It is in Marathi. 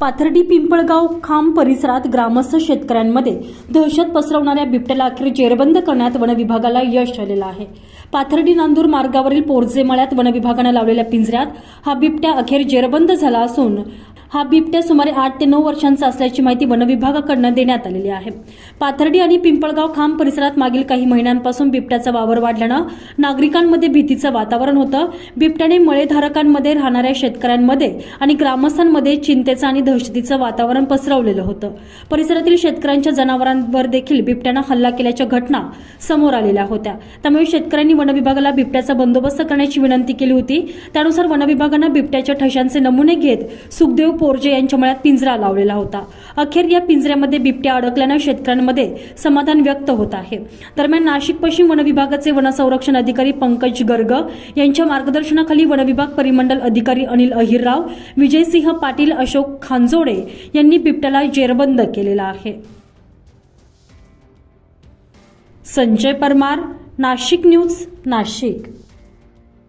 पाथर्डी पिंपळगाव खांब परिसरात ग्रामस्थ शेतकऱ्यांमध्ये दहशत पसरवणाऱ्या बिबट्याला अखेर जेरबंद करण्यात वनविभागाला यश आलेलं आहे. पाथर्डी नांदूर मार्गावरील पोरजे मळ्यात वनविभागानं लावलेल्या पिंजऱ्यात हा बिबट्या अखेर जेरबंद झाला असून हा बिबट्या सुमारे आठ ते नऊ वर्षांचा असल्याची माहिती वनविभागाकडनं देण्यात आलेली आहे. पाथर्डी आणि पिंपळगाव खांब परिसरात मागील काही महिन्यांपासून बिबट्याचा वावर वाढल्यानं नागरिकांमध्ये भीतीचं वातावरण होतं. बिबट्याने मळेधारकांमध्ये राहणाऱ्या शेतकऱ्यांमध्ये आणि ग्रामस्थांमध्ये चिंतेचं आणि दहशतीचं वातावरण पसरवलेलं होतं. परिसरातील शेतकऱ्यांच्या जनावरांवर देखील बिबट्यानं हल्ला केल्याच्या घटना समोर आलेल्या होत्या. त्यामुळे शेतकऱ्यांनी वनविभागाला बिबट्याचा बंदोबस्त करण्याची विनंती केली होती. त्यानुसार वनविभागानं बिबट्याच्या ठशांचे नमुने घेत सुखदेव पोरजे यांच्या मळ्यात पिंजरा लावलेला होता. अखेर या पिंजऱ्यामध्ये बिबट्या अडकल्यानं शेतकऱ्यांमध्ये समाधान व्यक्त होत आहे. दरम्यान नाशिक पश्चिम वनविभागाचे वनसंरक्षण अधिकारी पंकज गर्ग यांच्या मार्गदर्शनाखाली वनविभाग परिमंडल अधिकारी अनिल अहिरराव विजयसिंह पाटील अशोक खांजोडे यांनी बिबट्याला जेरबंद केलेला आहे. संजय परमार नाशिक न्यूज नाशिक.